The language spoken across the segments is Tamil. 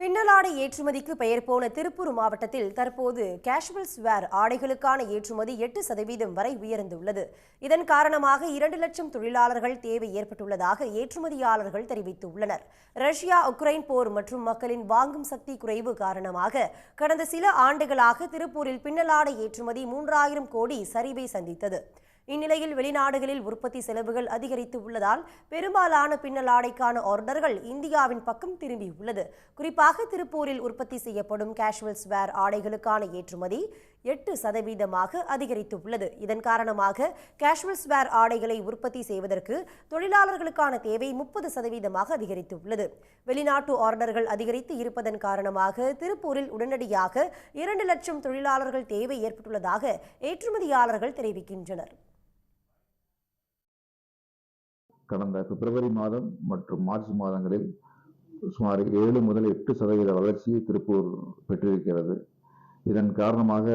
பின்னலாடை ஏற்றுமதிக்கு பெயர் போன திருப்பூர் மாவட்டத்தில் தற்போது கேஷுவல்ஸ் வேர் ஆடைகளுக்கான ஏற்றுமதி எட்டு சதவீதம் வரை உயர்ந்துள்ளது. இதன் காரணமாக இரண்டு லட்சம் தொழிலாளர்கள் தேவை ஏற்பட்டுள்ளதாக ஏற்றுமதியாளர்கள் தெரிவித்துள்ளனர். ரஷ்யா உக்ரைன் போர் மற்றும் மக்களின் வாங்கும் சக்தி குறைவு காரணமாக கடந்த சில ஆண்டுகளாக திருப்பூரில் பின்னலாடை ஏற்றுமதி மூன்றாயிரம் கோடி சரிவை சந்தித்தது. இந்நிலையில் வெளிநாடுகளில் உற்பத்தி செலவுகள் அதிகரித்து உள்ளதால் பெரும்பாலான பின்னல் ஆடைக்கான ஆர்டர்கள் இந்தியாவின் பக்கம் திரும்பியுள்ளது. குறிப்பாக திருப்பூரில் உற்பத்தி செய்யப்படும் கேஷுவல்ஸ் வேர் ஆடைகளுக்கான ஏற்றுமதி எட்டு சதவீதமாக அதிகரித்துள்ளது. இதன் காரணமாக கேஷுவல்ஸ் வேர் ஆடைகளை உற்பத்தி செய்வதற்கு தொழிலாளர்களுக்கான தேவை முப்பது சதவீதமாக அதிகரித்துள்ளது. வெளிநாட்டு ஆர்டர்கள் அதிகரித்து இருப்பதன் காரணமாக திருப்பூரில் உடனடியாக இரண்டு லட்சம் தொழிலாளர்கள் தேவை ஏற்பட்டுள்ளதாக ஏற்றுமதியாளர்கள் தெரிவிக்கின்றனர். கடந்த பிப்ரவரி மாதம் மற்றும் மார்ச் மாதங்களில் சுமார் ஏழு முதல் எட்டு சதவீத வளர்ச்சியை திருப்பூர் பெற்றிருக்கிறது. இதன் காரணமாக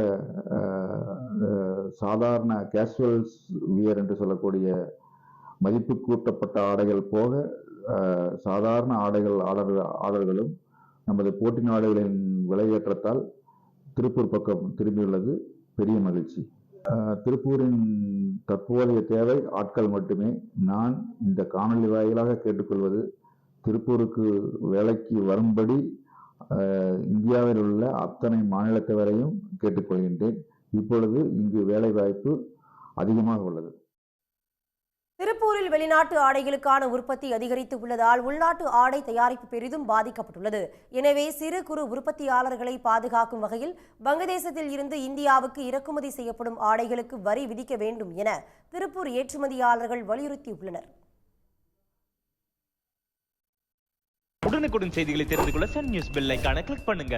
சாதாரண கேஷுவல்ஸ் வியர் என்று சொல்லக்கூடிய மதிப்பு கூட்டப்பட்ட ஆடைகள் போக சாதாரண ஆடைகள் ஆடர் ஆடர்களும் நமது போட்டி நாடுகளின் விலையேற்றத்தால் திருப்பூர் பக்கம் திரும்பியுள்ளது. பெரிய மகிழ்ச்சி. திருப்பூரின் தற்போதைய தேவை ஆட்கள் மட்டுமே. நான் இந்த காணொளி வாயிலாக கேட்டுக்கொள்வது திருப்பூருக்கு வேலைக்கு வரும்படி இந்தியாவில் உள்ள அத்தனை மாநிலத்தவரையும் கேட்டுக்கொள்கின்றேன். இப்பொழுது இங்கு வேலை வாய்ப்பு அதிகமாக உள்ளது. திருப்பூரில் வெளிநாட்டு ஆடைகளுக்கான உற்பத்தி அதிகரித்து உள்ளதால் உள்நாட்டு ஆடை தயாரிப்பு பெரிதும் பாதிக்கப்பட்டுள்ளது. எனவே சிறு குறு உற்பத்தியாளர்களை பாதுகாக்கும் வகையில் வங்கதேசத்தில் இருந்து இந்தியாவுக்கு இறக்குமதி செய்யப்படும் ஆடைகளுக்கு வரி விதிக்க வேண்டும் என திருப்பூர் ஏற்றுமதியாளர்கள் வலியுறுத்தியுள்ளனர். உடனுக்குடன் செய்திகளை தெரிந்து கொள்ள சன் நியூஸ் பெல் கிளிக் பண்ணுங்க.